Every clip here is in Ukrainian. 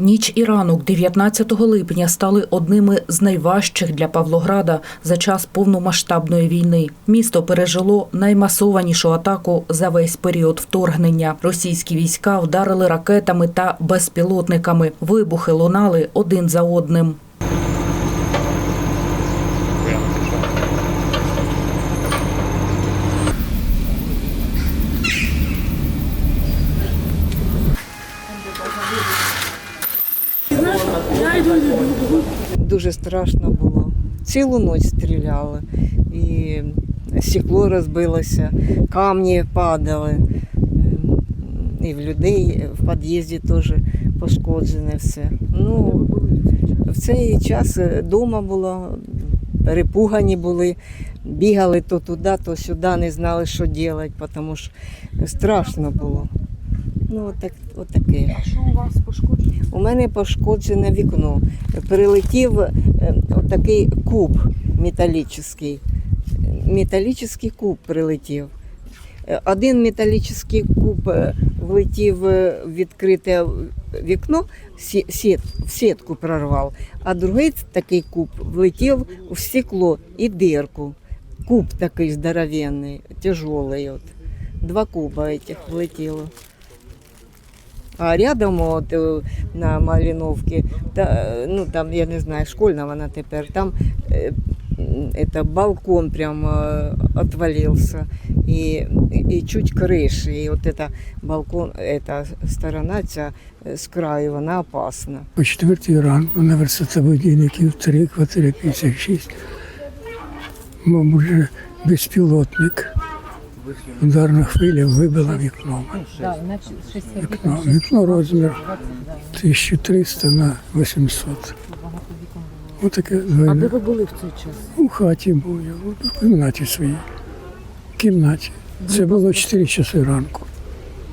Ніч і ранок 19 липня стали одними з найважчих для Павлограда за час повномасштабної війни. Місто пережило наймасованішу атаку за весь період вторгнення. Російські війська вдарили ракетами та безпілотниками. Вибухи лунали один за одним. Дуже страшно було. Цілу ніч стріляли. І стекло розбилося, камні падали. Ем, І в людей в під'їзді теж пошкоджене все. Ну, в цей час вдома було, перепугані були, бігали то туди, то сюди, не знали, що робити, тому що страшно було. Ну, отак, отаке. Що у вас пошкоджено? У мене пошкоджене вікно. Прилетів е, отакий куб металічний. Металічний куб прилетів. Е, Один металічний куб е, влетів в відкрите вікно, сіт, в сітку прорвав, а другий такий куб влетів в стекло і дирку. Куб такий здоровенний, тяжелий. От. Два куба этих влетіло А рядом от, е, на Малиновке, та, е, ну там, я не знаю, школьна вона тепер, там е, м, это балкон прям э, отвалился и, и чуть крыши. И вот это балкон, эта сторона ця е, з краю, вона опасна. О четвертій ранку на висота будильників 3, квартира 56. Мабуть, вже безпілотник. Ударна хвиля вибила вікно. Вікно, вікно розмір 1300 на 800. Отаке А де ви були в цей час? У хаті був я, у кімнаті своїй. В кімнаті. Це було 4 часи ранку.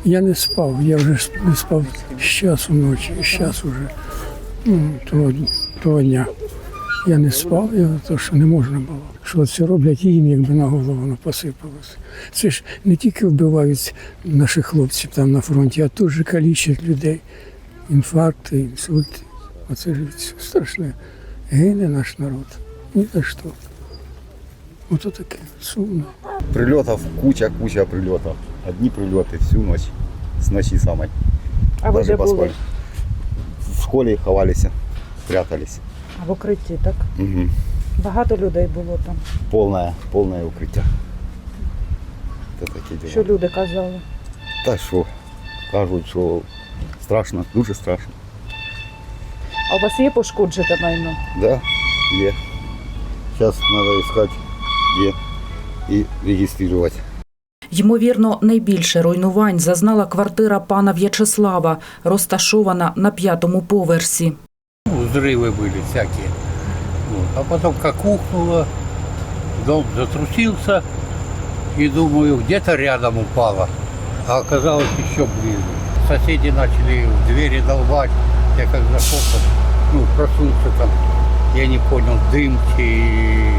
Я не спав, я вже не спав з часу ночі, з часу вже ну, того, того дня. Я не спав, я, то, що не можна було. Що це роблять їм, якби на голову воно посипалося. Це ж не тільки вбивають наших хлопців там на фронті, а тут же калічать людей. Інфаркти, інсульти. Оце ж страшне. Гине наш народ. Ні за що. Ото таке сумно. Прильотів куча, куча прильотів. Одні прильоти всю ніч. З ночі саме. А ви де були? В школі ховалися, прятались. А в укритті, так? Угу. Багато людей було там. Повне, повне укриття. Це такі діла. Що люди казали? Та що, кажуть, що страшно, дуже страшно. А у вас є пошкоджене майно? Да, є. Зараз треба шукати, де і реєструвати. Ймовірно, найбільше руйнувань зазнала квартира пана В'ячеслава, розташована на п'ятому поверсі. Ну, взрывы были всякие. Вот. А потом как ухнуло, дом затрусился, и думаю, где-то рядом упало. А оказалось еще ближе. Соседи начали в двери долбать. Я как зашел, ну, проснулся там, я не понял, дым и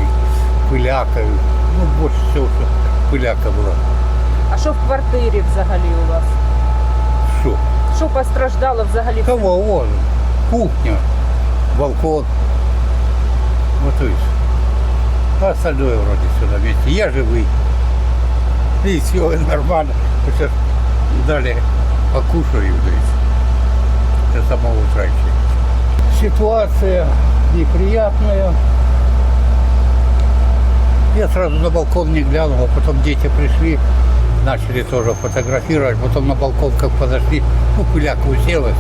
пыляка. Ну, больше всего, что пыляка была. А що в квартирі взагалі у вас? Что? Що постраждало взагалі? Кого? Вон, кухня, балкон. Вот то есть. А остальное вроде все на месте. Я живый. И все нормально. Сейчас дали покушаю, да и до самого утра. Ситуация неприятная. Я сразу на балкон не глянул, а потом дети пришли, начали тоже фотографировать, потом на балкон как подошли, ну, пыляка уселась,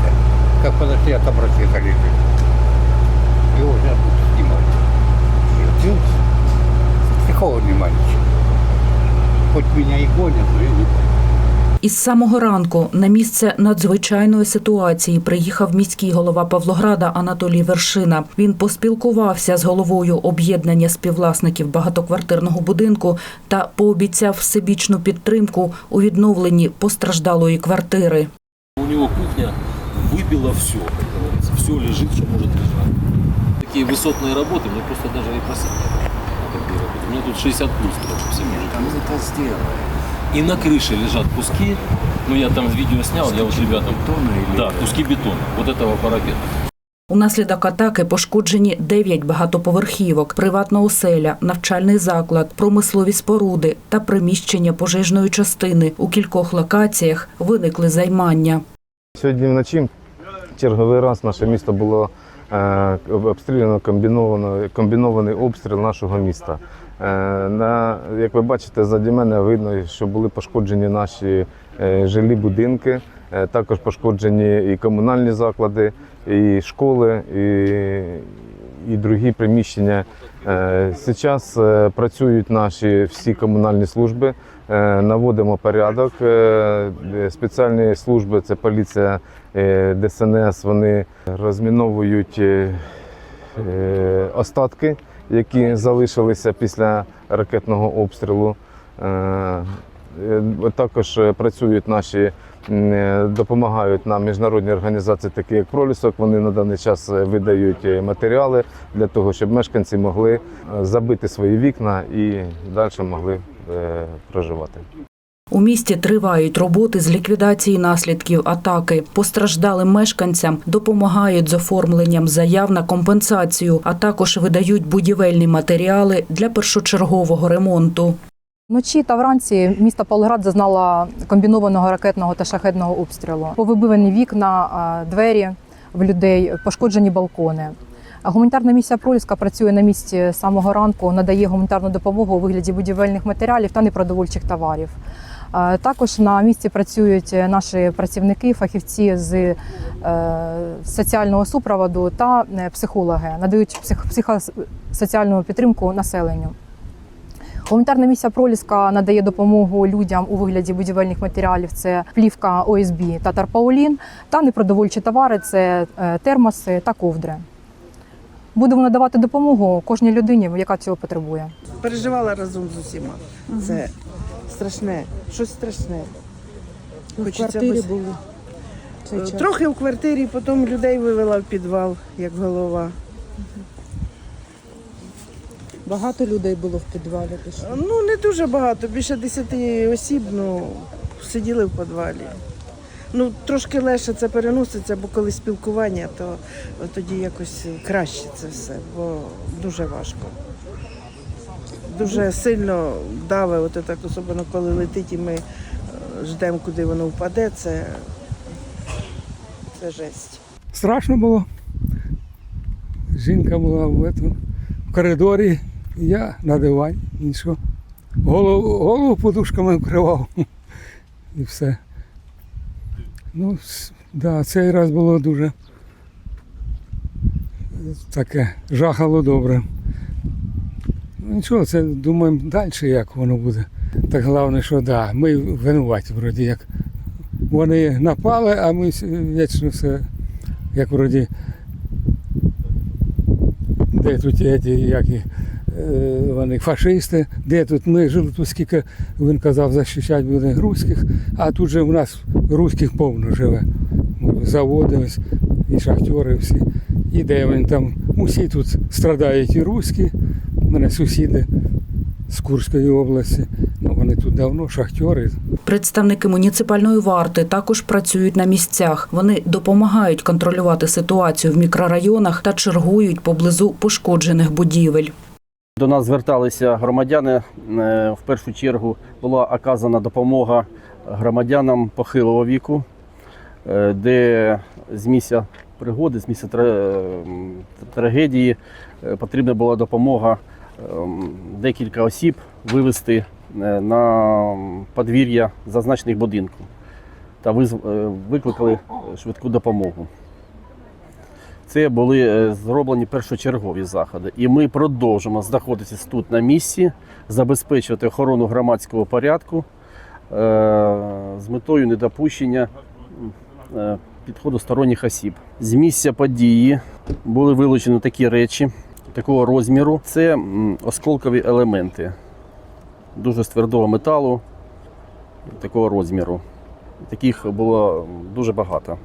как подошли, а там ракета лежит. Никакого внимания. Хоть меня и гонят, но я не понял. Із самого ранку на місце надзвичайної ситуації приїхав міський голова Павлограда Анатолій Вершина. Він поспілкувався з головою об'єднання співвласників багатоквартирного будинку та пообіцяв всебічну підтримку у відновленні постраждалої квартири. У него кухня выбила все, как говорится. Все лежит, что может лежать. Такие высотные работы, мне просто даже и просить У меня тут 60 плюс, короче, все мужики. Мы это сделаем. И на крыше лежат куски, ну я там видео снял, я вот ребятам... Да, куски бетона, вот этого парапета. Унаслідок атаки пошкоджені 9 багатоповерхівок, приватна оселя, навчальний заклад, промислові споруди та приміщення пожежної частини. У кількох локаціях виникли займання. Сьогодні вночі черговий раз наше місто було е, обстріляно комбіновано, комбінований обстріл нашого міста. Е, на, як ви бачите, заді мене видно, що були пошкоджені наші е, жилі будинки, е, також пошкоджені і комунальні заклади, і школи, і, і другі приміщення. Зараз працюють наші всі комунальні служби, наводимо порядок. Спеціальні служби, це поліція, ДСНС, вони розміновують остатки, які залишилися після ракетного обстрілу. Е, е, Також е, працюють наші, допомагають нам міжнародні організації, такі як Пролісок. Вони на даний час видають матеріали для того, щоб мешканці могли забити свої вікна і далі могли проживати. У місті тривають роботи з ліквідації наслідків атаки. Постраждалим мешканцям допомагають з оформленням заяв на компенсацію, а також видають будівельні матеріали для першочергового ремонту. Вночі та вранці місто Павлоград зазнало комбінованого ракетного та шахедного обстрілу. Повибивані вікна, двері в людей, пошкоджені балкони. Гуманітарна місія Проліска працює на місці самого ранку, надає гуманітарну допомогу у вигляді будівельних матеріалів та непродовольчих товарів. А, Також на місці працюють наші працівники, фахівці з е, соціального супроводу та е, психологи, надають психосоціальну підтримку населенню. Гуманітарна місія Проліска надає допомогу людям у вигляді будівельних матеріалів. Це плівка ОСБ та тарпаулін, та непродовольчі товари це е, термоси та ковдри. Будемо надавати допомогу кожній людині, яка цього потребує. переживала разом з усіма. Це страшне, щось страшне. Хочеться без- Трохи в квартирі, потім людей вивела в підвал, як голова. Багато людей було в підвалі. ти? Ну, не дуже багато, більше 10 осіб ну, сиділи в підвалі. Ну, трошки легше це переноситься, бо коли спілкування, то тоді якось краще це все, бо дуже важко. Дуже сильно даве, от так, особливо коли летить, і ми е, ждемо, куди воно впаде, це, це жесть. Страшно було. Жінка була в, этому, в коридорі, я на дивані, нічого. Голову, голову подушками вкривав. І все. Ну, да, цей раз було дуже таке, жахало добре. Ну, нічого, це думаємо далі, як воно буде. Так головне, що да, ми винуваті, вроді як. Вони напали, а ми вічно все, як вроді. Де тут ті, які, е, вони фашисти, де тут ми жили, тут скільки він казав, захищати буде руських, а тут же в нас руських повно живе. Заводи і шахтери всі. І де вони там, усі тут страдають і руські, у мене сусіди з Курської області. Ну, вони тут давно, шахтери, Представники муніципальної варти також працюють на місцях. Вони допомагають контролювати ситуацію в мікрорайонах та чергують поблизу пошкоджених будівель. До нас зверталися громадяни. Е, В першу чергу була оказана допомога громадянам похилого віку, е, де з місця пригоди, з місця трагедії е, потрібна була допомога ем, декілька осіб вивезти е, на подвір'я зазначених будинків та викликали швидку допомогу. Це були е, зроблені першочергові заходи. І ми продовжимо знаходитися тут на місці, забезпечувати охорону громадського порядку е, з метою недопущення е, підходу сторонніх осіб. З місця події були вилучені такі речі такого розміру. Це осколкові елементи дуже з твердого металу такого розміру. Таких було дуже багато.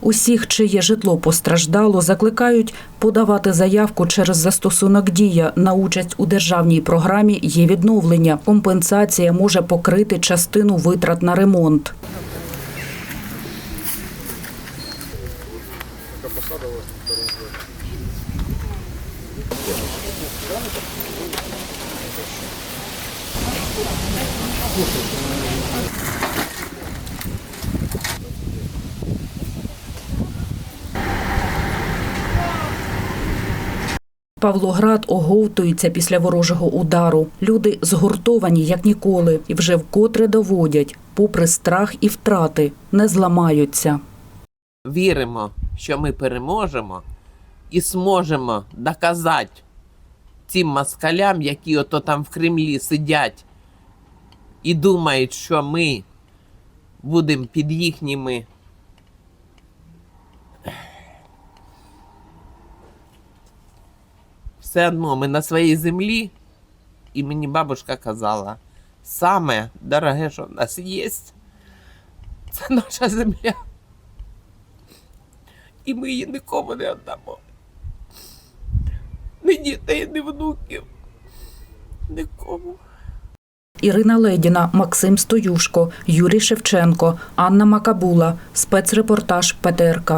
Усіх, чиє житло постраждало, закликають подавати заявку через застосунок дія на участь у державній програмі є відновлення. Компенсація може покрити частину витрат на ремонт. Павлоград оговтується після ворожого удару. Люди згуртовані як ніколи і вже вкотре доводять, попри страх і втрати, не зламаються. віримо, що ми переможемо і зможемо доказати цим москалям, які ото там в Кремлі сидять і думають, що ми будемо під їхніми все одно ми на своїй землі, і мені бабушка казала, саме дороге, що в нас є, це наша земля і ми її нікому не віддамо. Ні дітей, ні внуків. Нікому. Ірина Ледіна, Максим Стоюшко, Юрій Шевченко, Анна Макабула. Спецрепортаж ПТРК.